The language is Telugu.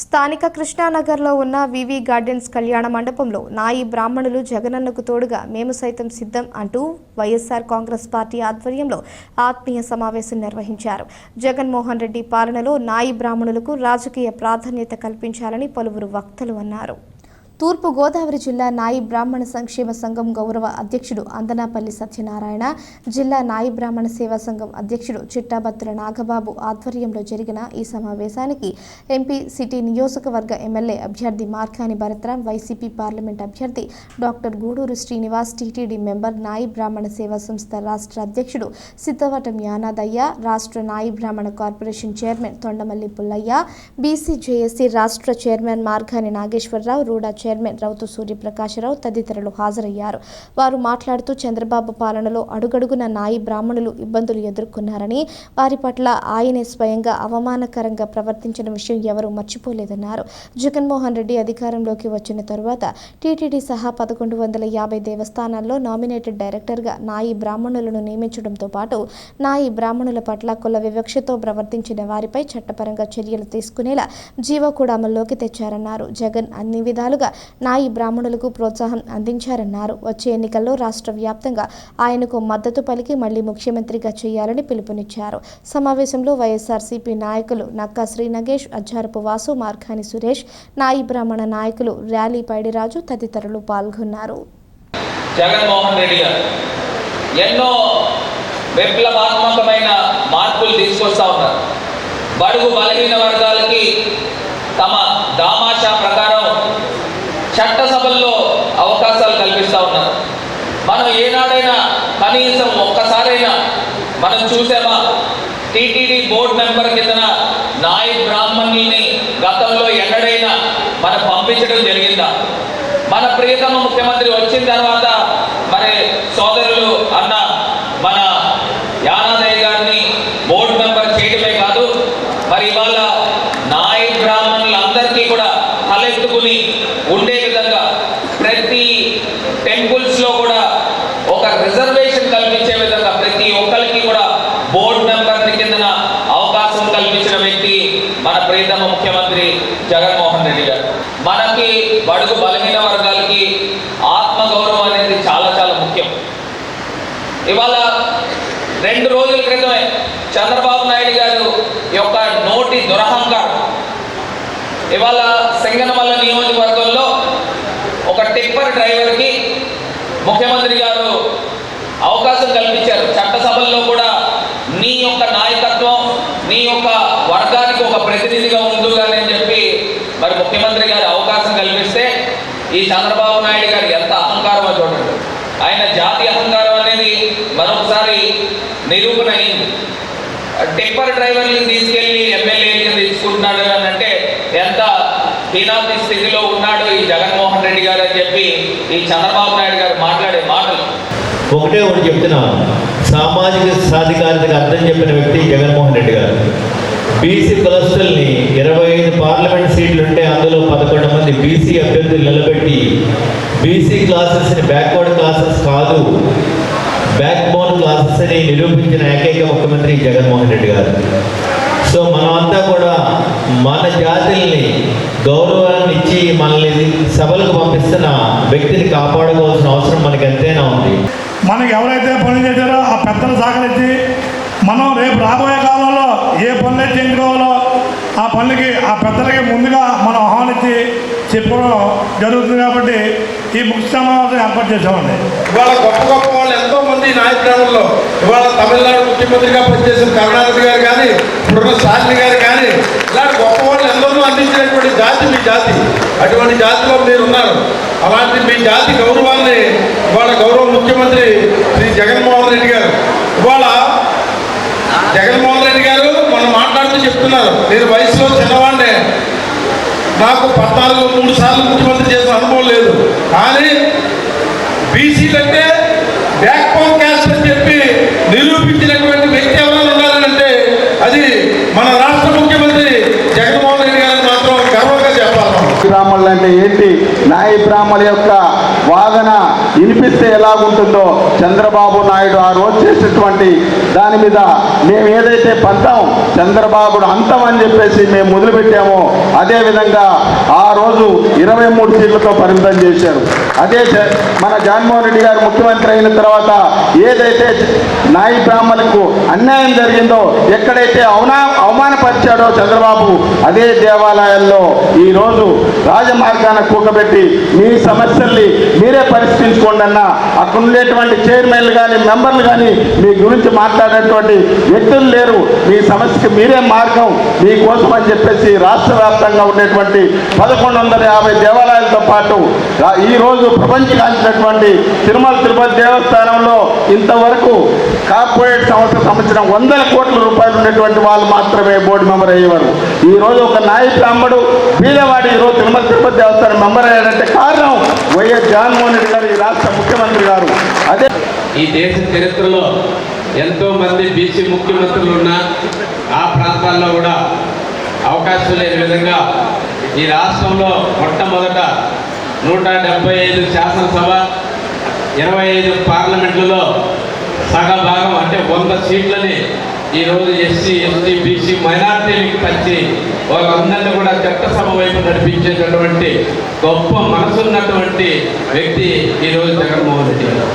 స్థానిక కృష్ణానగర్లో ఉన్న వివి గార్డెన్స్ కళ్యాణ మండపంలో నాయి బ్రాహ్మణులు జగనన్నకు తోడుగా మేము సైతం సిద్ధం అంటూ వైఎస్ఆర్ కాంగ్రెస్ పార్టీ ఆధ్వర్యంలో ఆత్మీయ సమావేశం నిర్వహించారు. జగన్మోహన్ రెడ్డి పాలనలో నాయి బ్రాహ్మణులకు రాజకీయ ప్రాధాన్యత కల్పించాలని పలువురు వక్తలు అన్నారు. తూర్పు గోదావరి జిల్లా నాయి బ్రాహ్మణ సంక్షేమ సంఘం గౌరవ అధ్యక్షుడు అందనాపల్లి సత్యనారాయణ జిల్లా నాయి బ్రాహ్మణ సేవా సంఘం అధ్యక్షుడు చిట్టాబత్తుల నాగబాబు ఆధ్వర్యంలో జరిగిన ఈ సమావేశానికి ఎంపీ సిటీ నియోజకవర్గ ఎమ్మెల్యే అభ్యర్థి మార్కాని భరత్రాం వైసీపీ పార్లమెంట్ అభ్యర్థి doctor Guduru Srinivas TTD member నాయి బ్రాహ్మణ సేవా సంస్థ రాష్ట్ర అధ్యక్షుడు సిద్ధవటం యానాదయ్య రాష్ట్ర నాయి బ్రాహ్మణ corporation chairman Thondamalli Pullayya BC JAC రాష్ట్ర chairman Margani Nageswararao RUDA chairman Rautu Suryaprakasarao తదితరులు హాజరయ్యారు. వారు మాట్లాడుతూ చంద్రబాబు పాలనలో అడుగడుగున నాయి బ్రాహ్మణులు ఇబ్బందులు ఎదుర్కొన్నారని వారి పట్ల ఆయనే స్వయంగా అవమానకరంగా ప్రవర్తించిన విషయం ఎవరూ మర్చిపోలేదన్నారు. జగన్మోహన్ రెడ్డి అధికారంలోకి వచ్చిన తరువాత టీటీడీ సహా పదకొండు వందల యాభై దేవస్థానాల్లో నామినేటెడ్ డైరెక్టర్గా నాయి బ్రాహ్మణులను నియమించడంతో పాటు నాయి బ్రాహ్మణుల పట్ల కుల వివక్షతో ప్రవర్తించిన వారిపై చట్టపరంగా చర్యలు తీసుకునేలా జీవో కూడా అమల్లోకి తెచ్చారన్నారు. జగన్ అన్ని విధాలుగా నాయి బ్రాహ్మణులకు ప్రోత్సాహం అందించారన్నారు. వచ్చే ఎన్నికల్లో రాష్ట్ర వ్యాప్తంగా ఆయనకు మద్దతు పలికి మళ్ళీ ముఖ్యమంత్రిగా చేయాలని పిలుపునిచ్చారు. సమావేశంలో వైఎస్ఆర్సీపీ నాయకులు నక్కా శ్రీ నగేష్ అజ్జారపు వాసు మార్ఖాని సురేష్ నాయి బ్రాహ్మణ నాయకులు ర్యాలీ పైడిరాజు తదితరులు పాల్గొన్నారు. జగన్మోహన్ రెడ్డి గారు ఎన్నో విప్లవాత్మకమైన మార్పులు తీసుకొస్తా ఉన్నారు. బడుగు బలహీన వర్గాలకి తమ దామాషా చట్టసభల్లో అవకాశాలు కల్పిస్తూ ఉన్నారు మనం ఏనాడైనా కనీసం ఒక్కసారైనా మనం చూసామా? టీటీడీ బోర్డు మెంబర్ కిందన నాయి బ్రాహ్మణుల్ని గతంలో ఎన్నడైనా మనం పంపించడం జరిగిందా? మన ప్రియతమ ముఖ్యమంత్రి వచ్చిన తర్వాత మరి సోదరులు అన్న మన యానాదయ్య గారిని బోర్డు మెంబర్ చేయడమే కాదు మరి ఇవాళ నాయి బ్రాహ్మణులందరికీ కూడా తలెత్తుకుని ఉండే విధంగా ప్రతి టెంపుల్స్లో కూడా ఒక రిజర్వేషన్ కల్పించే విధంగా ప్రతి ఒక్కరికి కూడా బోర్డు మెంబర్ కిందన అవకాశం కల్పించిన వ్యక్తి మన ప్రియతమ ముఖ్యమంత్రి జగన్మోహన్ రెడ్డి గారు మనకి బడుగు బలహీన వర్గాలకి ఆత్మగౌరవం అనేది చాలా చాలా ముఖ్యం ఇవాళ రెండు రోజుల క్రితమే చంద్రబాబు నాయుడు గారు యొక్క నోటి దురహంకారం ఇవాళ సింగనమల్ల నియోజకవర్గంలో ఒక టిప్పర్ డ్రైవర్కి ముఖ్యమంత్రి గారు అవకాశం కల్పించారు. చట్టసభల్లో కూడా నీ యొక్క నాయకత్వం నీ యొక్క వర్గానికి ఒక ప్రతినిధిగా ఉండుగాని అని చెప్పి మరి ముఖ్యమంత్రి గారు అవకాశం కల్పిస్తే ఈ చంద్రబాబు నాయుడు గారు ఎంత అహంకారమో చూడండి. ఆయన జాతి అహంకారం అనేది మరొకసారి నిరూపణ అయింది టిప్పర్ డ్రైవర్ని తీసుకెళ్ళి ఎమ్మెల్యేని తీసుకుంటున్నాడు అని అంటే హీనాతి స్థితిలో ఉన్నాడు ఈ జగన్మోహన్ రెడ్డి గారు అని చెప్పి ఈ చంద్రబాబు నాయుడు గారు మాట్లాడే మాటలు. ఒకటే ఒకటి చెప్తున్నా. సామాజిక సాధికారితకు అర్థం చెప్పిన వ్యక్తి జగన్మోహన్ రెడ్డి గారు. బీసీ కులస్తుల్ని ఇరవై ఐదు పార్లమెంట్ సీట్లు ఉంటే అందులో పదకొండు మంది బీసీ అభ్యర్థులు నిలబెట్టి బీసీ క్లాసెస్ని బ్యాక్వర్డ్ క్లాసెస్ కాదు బ్యాక్ బోన్ క్లాసెస్ అని నిరూపించిన ఏకైక ముఖ్యమంత్రి జగన్మోహన్ రెడ్డి గారు. సో మనమంతా కూడా మన జాతుల్ని గౌరవాన్ని ఇచ్చి మనల్ని సభలకు పంపిస్తున్న వ్యక్తిని కాపాడుకోవాల్సిన అవసరం మనకి ఎంతైనా ఉంది. మనకి ఎవరైతే పనులు చేశారో ఆ పెద్దలు సహకరించి మనం రేపు రాబోయే కాలంలో ఏ పనులు అయితే చేయించుకోవాలో ఆ పనులకి ఆ పెద్దలకి ముందుగా మనం ఆహ్వానించి చెప్పడం జరుగుతుంది కాబట్టి ఈ ముఖ్య సమావేశం ఏర్పాటు చేసామండి ఇవాళ గొప్ప గొప్ప వాళ్ళు ఎంతో మంది నాయకులలో ఇవాళ తమిళనాడు ముఖ్యమంత్రిగా పనిచేసిన కానీ ఇప్పుడున్న గారు కానీ ఇలాంటి గొప్ప వాళ్ళు ఎందరినో అందించినటువంటి జాతి మీ జాతి. అటువంటి జాతిలో మీరు ఉన్నారు. అలాంటి మీ జాతి గౌరవాన్ని ఇవాళ గౌరవ ముఖ్యమంత్రి శ్రీ జగన్మోహన్ రెడ్డి గారు ఇవాళ జగన్మోహన్ రెడ్డి గారు మనం మాట్లాడుతూ చెప్తున్నారు. నేను వయసులో చిన్నవాడినే. నాకు పద్నాలుగు మూడు సార్లు ముఖ్యమంత్రి చేసిన అనుభవం లేదు. కానీ బీసీలంటే బ్యాక్ బోన్ క్యాస్ట్ అని చెప్పి నిరూపించినటువంటి వ్యక్తి ఎవరైనా ఉన్నారంటే అది మన రాష్ట్ర ముఖ్యమంత్రి జగన్మోహన్ రెడ్డి గారిని మాత్రం గర్వంగా చెప్పాలి మనం. బ్రాహ్మణులు అంటే ఏంటి? నాయి బ్రాహ్మణుల యొక్క వాదన వినిపిస్తే ఎలాగుంటుందో చంద్రబాబు నాయుడు ఆ రోజు చేసినటువంటి దాని మీద మేము ఏదైతే పద్దాం చంద్రబాబుడు అంతం అని చెప్పేసి మేము మొదలుపెట్టామో అదేవిధంగా ఆ రోజు ఇరవై మూడు సీట్లతో పరిమితం చేశారు. అదే మన జగన్మోహన్ రెడ్డి గారు ముఖ్యమంత్రి అయిన తర్వాత ఏదైతే నాయి బ్రాహ్మణులకు అన్యాయం జరిగిందో ఎక్కడైతే అవునా అవమానపరిచాడో చంద్రబాబు అదే దేవాలయాల్లో ఈరోజు రాజమార్గాన కూకబెట్టి మీ సమస్యల్ని మీరే పరిష్కరించుకోండి అన్న అక్కడ ఉండేటువంటి చైర్మన్లు కానీ మెంబర్లు కానీ మీ గురించి మాట్లాడేటువంటి వ్యక్తులు లేరు. మీ సమస్యకి మీరే మార్గం. మీకోసం అని చెప్పేసి రాష్ట్ర వ్యాప్తంగా ఉండేటువంటి పదకొండు వందల యాభై దేవాలయాలతో పాటు ఈరోజు ప్రపంచకాల్చినటువంటి తిరుమల తిరుపతి దేవస్థానంలో ఇంతవరకు కార్పొరేట్ సంస్థ సంబంధించిన వందల కోట్ల రూపాయలు ఉన్నటువంటి వాళ్ళు మాత్రమే బోర్డు మెంబర్ అయ్యేవారు. ఈరోజు ఒక నాయ బ్రాహ్మడు బీదవాడి ఈరోజు రోజు తిరుమల తిరుపతి దేవస్థానం మెంబర్ అయ్యాడంటే కారణం వైఎస్ జగన్మోహన్ రెడ్డి గారు ఈ రాష్ట్ర ముఖ్యమంత్రి గారు. అదే ఈ దేశ చరిత్రలో ఎంతో మంది బీసీ ముఖ్యమంత్రులు ఉన్నా ఆ ప్రాంతాల్లో కూడా అవకాశం లేని విధంగా ఈ రాష్ట్రంలో మొట్టమొదట నూట డెబ్బై ఐదు శాసనసభ ఇరవై ఐదు పార్లమెంట్లలో సగభాగం అంటే వంద సీట్లని ఈరోజు ఎస్సీ ఎస్టీ బీసీ మైనార్టీలకు పంచి వాళ్ళందరినీ కూడా చట్టసభ వైపు నడిపించేటటువంటి గొప్ప మనసున్నటువంటి వ్యక్తి ఈరోజు జగన్మోహన్ రెడ్డి గారు.